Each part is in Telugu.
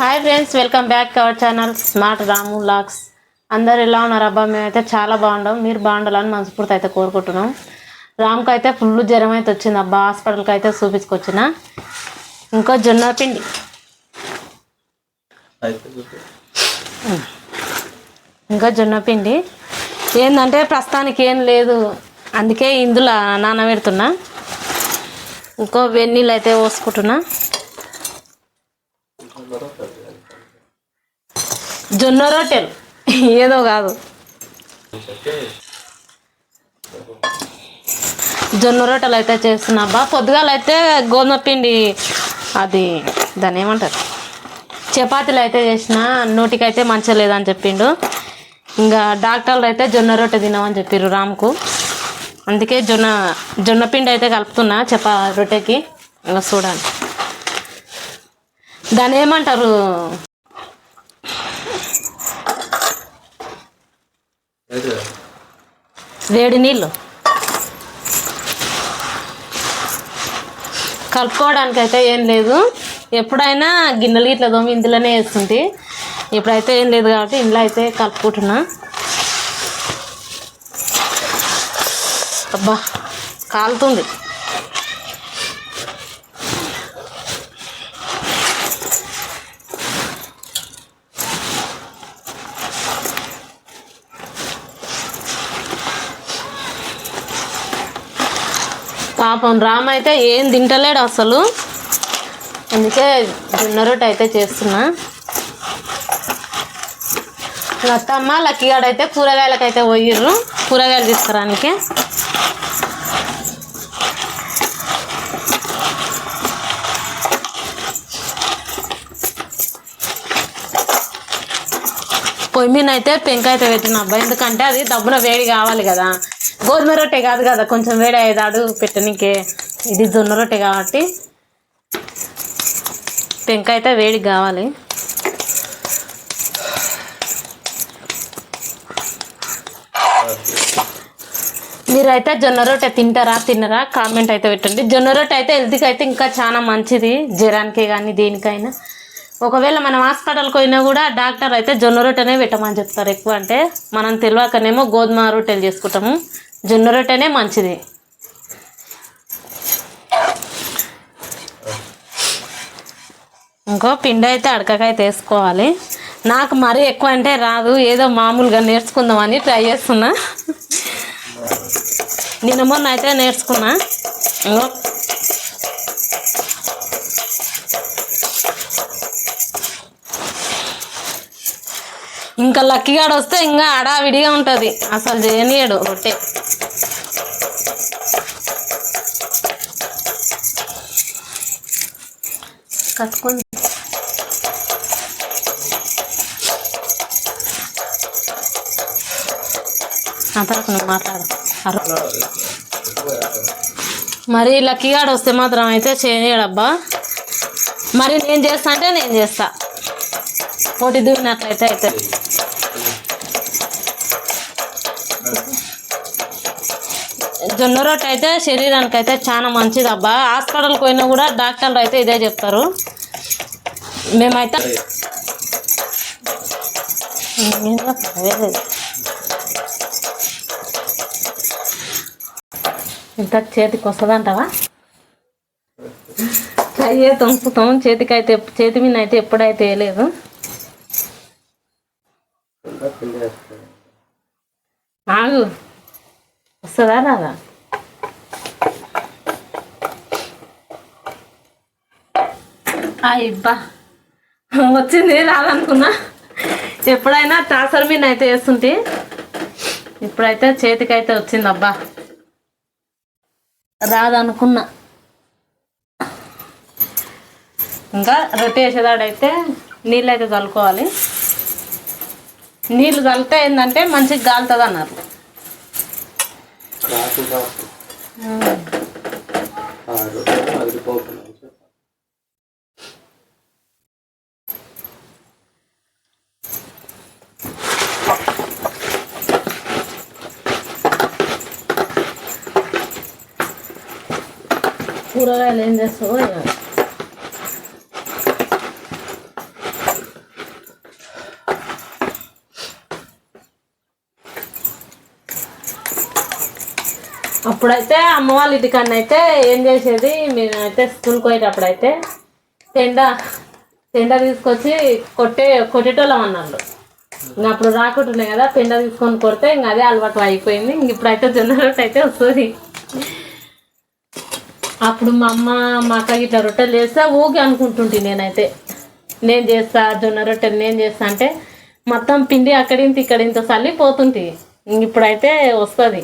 Hi friends welcome back our channel smart Ramu lakhs అందరు ఎలా ఉన్నారు? అబ్బా మేమైతే చాలా బాగుండం మీరు బాగుండాలని మనస్ఫూర్తి అయితే కోరుకుంటున్నాం. రామ్కి అయితే ఫుల్ జ్వరం అయితే వచ్చింది. అబ్బా హాస్పిటల్కి అయితే చూపించుకొచ్చిన. ఇంకో జొన్న పిండి. ఇంకా జొన్న పిండి. ఏంటంటే ప్రస్తుతానికి ఏం లేదు. అందుకే ఇందులో నానబెడుతున్నా. ఇంకో వెన్నీళ్ళు అయితే పోసుకుంటున్నా. జొన్న రొట్టెలు. ఏదో కాదు. జొన్న రొట్టెలు అయితే చేస్తున్నా బా. పొద్దుగాల అయితే గోధుమ పిండి అది దాన్ని ఏమంటారు? చపాతీలు అయితే చేసిన నోటికి అయితే మంచిగా లేదని చెప్పిండు. ఇంకా డాక్టర్లు అయితే జొన్న రొట్టె తినమని చెప్పారు రామ్కు. అందుకే జొన్న జొన్న పిండి అయితే కలుపుతున్నా చపా రొట్టెకి. ఇంకా చూడండి దాన్ని ఏమంటారు? వేడి నీళ్ళు. కలుపుకోవడానికి అయితే ఏం లేదు. ఎప్పుడైనా గిన్నెలు గిట్ల దోమి ఇందులోనే వేస్తుంటే. ఇప్పుడైతే ఏం లేదు కాబట్టి ఇంట్లో అయితే కలుపుకుంటున్నా. అబ్బా కాలుతుంది. పాపం రామ్ అయితే ఏం తింటలేడు అసలు. అందుకే జొన్న రొట్టె అయితే చేస్తున్నా. అత్తమ్మ లక్కీగాడు అయితే కూరగాయలకు అయితే పోయిర్రు. కూరగాయలు తీసుకురానికి. పొయ్యి మీద అయితే పెంక అయితే పెట్టిన అబ్బా. ఎందుకంటే అది దబ్బున వేడి కావాలి కదా. గోధుమ రొట్టె కాదు కదా కొంచెం వేడి అయ్యేదాడు పెట్టనీకే. ఇది జొన్న రొట్టె కాబట్టి టెంకాయ అయితే వేడి కావాలి. మీరైతే జొన్న రొట్టె తింటారా తిన్నరా కామెంట్ అయితే పెట్టండి. జొన్న రొట్టె అయితే హెల్త్కి అయితే ఇంకా చాలా మంచిది జ్వరానికి కానీ దేనికైనా. ఒకవేళ మనం హాస్పిటల్కి పోయినా కూడా డాక్టర్ అయితే జొన్న రొట్టెనే పెట్టమని చెప్తారు ఎక్కువ అంటే. మనం తెలియకనేమో గోధుమ రొట్టెలు చేసుకుంటాము. జొన్న రొట్టెనే మంచిది. ఇంకో పిండి అయితే అడకకైతే వేసుకోవాలి నాకు మరీ ఎక్కువ అంటే రాదు ఏదో మామూలుగా నేర్చుకుందామని ట్రై చేస్తున్నా. నిన్న మొన్న అయితే నేర్చుకున్నా. ఇంకో. ఇంకా లక్కీగాడు వస్తే ఇంకా అడావిడిగా ఉంటుంది. అసలు చేయనీయడు రొట్టె. కట్టుకొని అంతరకు నువ్వు మాట్లాడు. అరు. మరి లక్కీగాడు వస్తే మాత్రం అయితే చేయడబ్బా మరి నేను చేస్తా అంటే నేను చేస్తా. పోటీ దూరినట్లయితే అయితే. జొన్న రొట్టె అయితే శరీరానికి అయితే చాలా మంచిది అబ్బా హాస్పిటల్కి పోయినా కూడా డాక్టర్లు అయితే ఇదే చెప్తారు. మేమైతే. ఇంత చేతికి వస్తుందంటావా అయ్యే తొంపుతాం చేతికి అయితే చేతి మీద అయితే ఎప్పుడైతే వేయలేదు ఆగు వస్తుందా రాదా అయ్యబ్బా వచ్చింది రాదనుకున్నా. ఎప్పుడైనా టాసర్ మీద అయితే వేస్తుంటే ఇప్పుడైతే చేతికైతే వచ్చింది అబ్బా రాదనుకున్నా. ఇంకా రొట్టె వేసేదాడైతే నీళ్ళు అయితే చల్లుకోవాలి. నీళ్ళు చల్లితే ఏంటంటే మంచిగా గాలుతుంది అన్నారు కూరగాయలు ఏం చేస్తావో అప్పుడైతే అమ్మ వాళ్ళ ఇంటికన్నా అయితే ఏం చేసేది మేమైతే స్కూల్కి పోయేటప్పుడైతే టెండ తెండ తీసుకొచ్చి కొట్టే కొట్టేటోళ్ళం అన్నారు ఇంక అప్పుడు రాకుంటున్నాయి కదా పెండ తీసుకొని కొడితే ఇంకా అదే అలవాటు అయిపోయింది. ఇంక ఇప్పుడైతే జొన్న రొట్టె అయితే వస్తుంది. అప్పుడు మా అమ్మ మా అక్క ఇట్లా రొట్టెలు చేస్తా ఊగి అనుకుంటుంటే నేనైతే. నేను చేస్తా జొన్న రొట్టెలు నేను చేస్తా అంటే మొత్తం పిండి అక్కడింత ఇక్కడింత చల్లి పోతుంటే ఇప్పుడైతే వస్తుంది.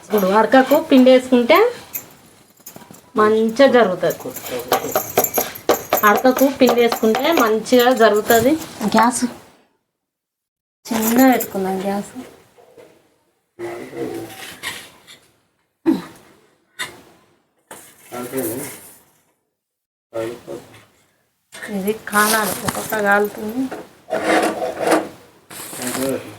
ఇప్పుడు వరకకు పిండి వేసుకుంటే మంచిగా జరుగుతుంది. అడకకు పిండి వేసుకుంటే మంచిగా జరుగుతుంది. గ్యాస్? చిన్న పెట్టుకున్నాం గ్యాస్. ఇది కాలాలి ఒక్కొక్క కాలుతుంది అంటే కావాలి ఉమ్.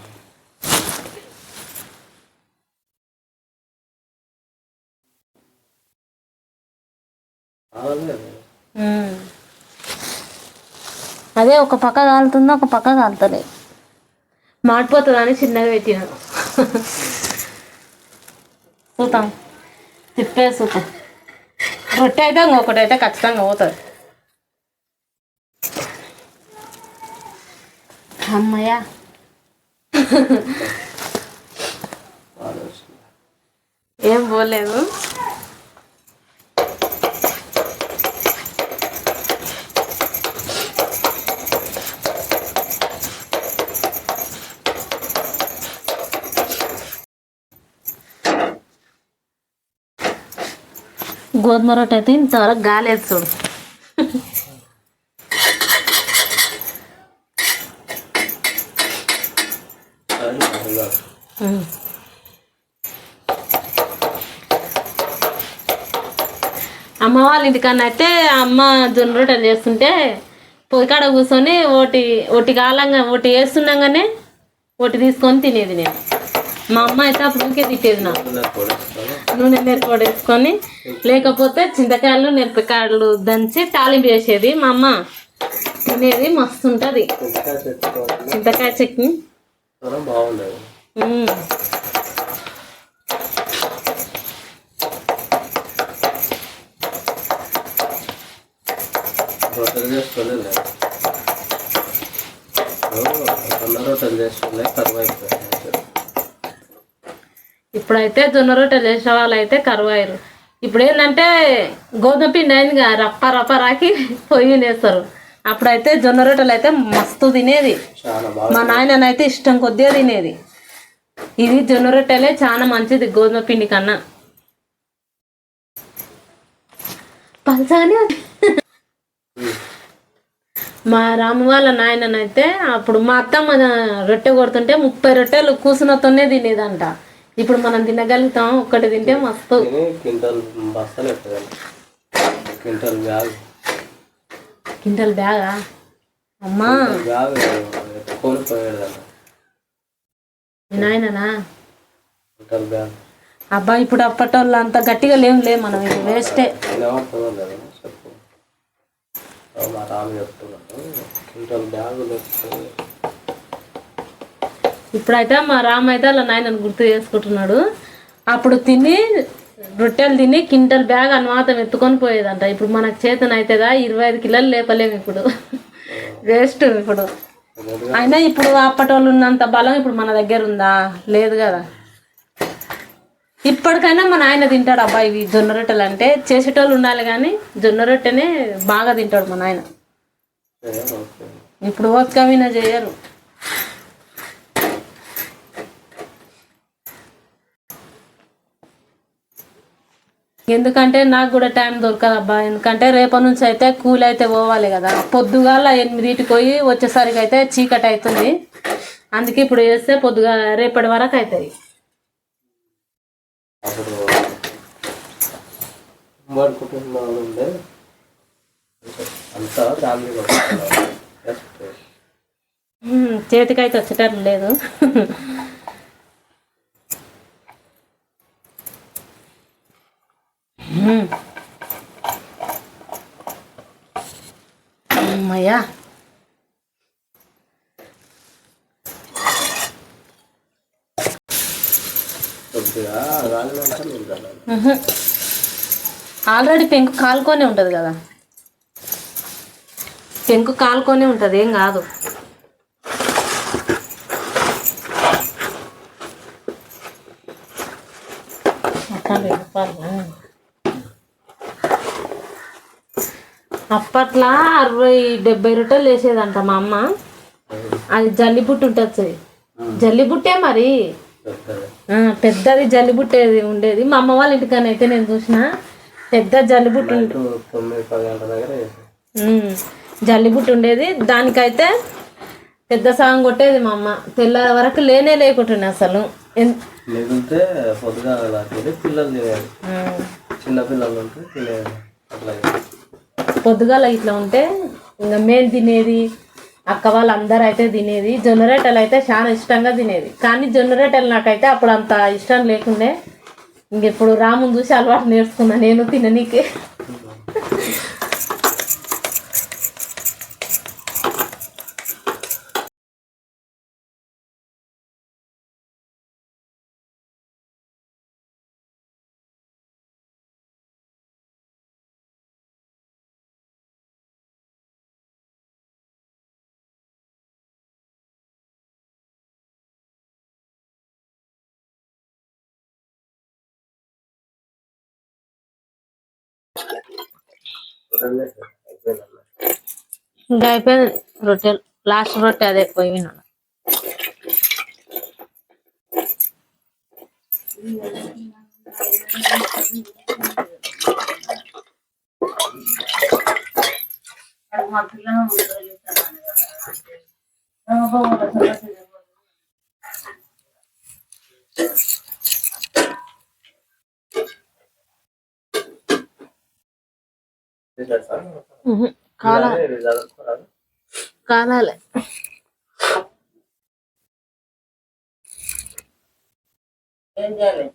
అదే. ఒక పక్క కాలుతుంది ఒక పక్క కాలుతలే మాడిపోతుంది అని చిన్నగా పెట్టిన. చూద్దాం తిప్పే చూద్దాం రొట్టె అయితే ఇంకొకటి అయితే ఖచ్చితంగా పోతుంది. అమ్మయ్యా. ఏం పోలేదు. గోధుమ రొట్టె అయితే ఇంతవరకు గాలేదు చూడు అమ్మ వాళ్ళ ఇంటికన్నా అయితే అమ్మ జొన్న రొట్టెలు చేస్తుంటే పొయ్యికాడ కూర్చొని ఒకటి ఒకటి కాలంగా ఒకటి వేస్తుండగానే ఒకటి తీసుకొని తినేది నేను. మా అమ్మ అయితే అప్పుడు ఊరికే తిట్టేది నాకు నూనె మిరపొడి వేసుకొని లేకపోతే చింతకాయలు మిరపకాయలు దంచి తాలింపు వేసేది మా అమ్మ తినేది మస్తు ఉంటుంది చింతకాయ చట్నీ మనం రొట్టెలు చేసుకోలే రొట్టెలు చేసుకోలే కరువు అయిపోయింది ఇప్పుడైతే జొన్న రొట్టెలు చేసే వాళ్ళు అయితే కరువాయరు ఇప్పుడు ఏంటంటే గోధుమ పిండి అయింది రప్ప రప్ప రాకి పొయ్యి వేస్తారు అప్పుడైతే జొన్న రొట్టెలు అయితే మస్తు తినేది. మా నాయననైతే ఇష్టం కొద్దిగా తినేది. ఇది జొన్న రొట్టెలే చాలా మంచిది గోధుమ పిండి కన్నా. ఉంది. మా రాము వాళ్ళ నాయననైతే అప్పుడు మా అత్తమ్మ రొట్టె కొడుతుంటే ముప్పై రొట్టెలు కూసునతోనే తినేదంట. ఇప్పుడు మనం తినగలుగుతాం ఒక్కటి తింటే మస్తు. క్వింటల్ బస్తాలు క్వింటల్ బ్యాగ్. కింటల్ బ్యాగా? అమ్మా. బ్యాగ్ నాయననా క్వింటల్ బ్యాగ్. అబ్బా ఇప్పుడు అప్పటోళ్ళు అంత గట్టిగా లేం లే మనం ఇది వేస్టే. చెప్తున్నాడు క్వింటల్ ఎత్తుకొని ఇప్పుడైతే మా రామ్ అయితే అలా నాయనను గుర్తు చేసుకుంటున్నాడు. అప్పుడు తిని రొట్టెలు తిని కింటల్ బ్యాగ్ అనుమాతం ఎత్తుకొని పోయేదంట. ఇప్పుడు మనకు చేతన అవుతుందా ఇరవై ఐదు కిలోలు లేపలేము ఇప్పుడు. వేస్ట్ ఇప్పుడు. అయినా ఇప్పుడు అప్పటి వాళ్ళు ఉన్నంత బలం ఇప్పుడు మన దగ్గర ఉందా? లేదు కదా. ఇప్పటికైనా మన ఆయన తింటాడు అబ్బాయి ఇవి జొన్న రొట్టెలు అంటే. చేసేటోళ్ళు ఉండాలి కానీ జొన్న రొట్టెనే బాగా తింటాడు మన ఆయన. ఏం ఓకే. ఇప్పుడు ఓపిక చేయరు. ఎందుకంటే నాకు కూడా టైం దొరకదు అబ్బా ఎందుకంటే రేపటి నుంచి అయితే కూలి అయితే పోవాలి కదా. పొద్దుగాల ఎనిమిదింటికి పోయి వచ్చేసరికి అయితే చీకటి అవుతుంది. అందుకే ఇప్పుడు వేస్తే పొద్దుగా రేపటి వరకు అవుతుంది అప్పుడు ఉమ్మడి కుటుంబాలు ఉండే. అంతా ఫ్యామిలీ కొట్టుకున్నారు ఉమ్, చేతికైతే వచ్చేటట్లు లేదు. అమ్మయ్యా. ఆల్రెడీ పెంకు కాలుకొని ఉంటుంది కదా. పెంకు కాలుకొనే ఉంటుంది ఏం కాదు. అప్పట్లో అరవై డెబ్బై రొట్టెలు వేసేదంట మా అమ్మ. అది జల్లిబుట్టు ఉంటుంది జల్లిబుట్టే మరి. పెద్దది జల్లిబుట్టేది ఉండేది. మా అమ్మ వాళ్ళ ఇంటికనైతే నేను చూసిన పెద్ద జల్లిబుట్టు జల్లిబుట్టు ఉండేది. దానికైతే పెద్ద సగం కొట్టేది మా అమ్మ. తెల్లారి వరకు లేనే లేకుంటుండే అసలు. మిగిలితే పొద్దుగా పిల్లలు తినేది. చిన్న పిల్లలు ఉంటే తినేది. అట్లా పొద్దుగాల ఇట్లా ఉంటే ఇంకా మేము తినేది అక్క వాళ్ళందరూ అయితే తినేది జొన్న అయితే చాలా ఇష్టంగా తినేది. కానీ జొన్నరేటలు నాకైతే అప్పుడు అంత ఇష్టం లేకుండే. ఇంక ఇప్పుడు రాముని చూసి అలవాటు నేర్చుకున్నా నేను తిననీకే. ఇంకా అయిపోయింది రొట్టెలు లాస్ట్ రొట్టె అదే పోయి మీద. ఉహు. కాలాలే. ఏం చేయాలి?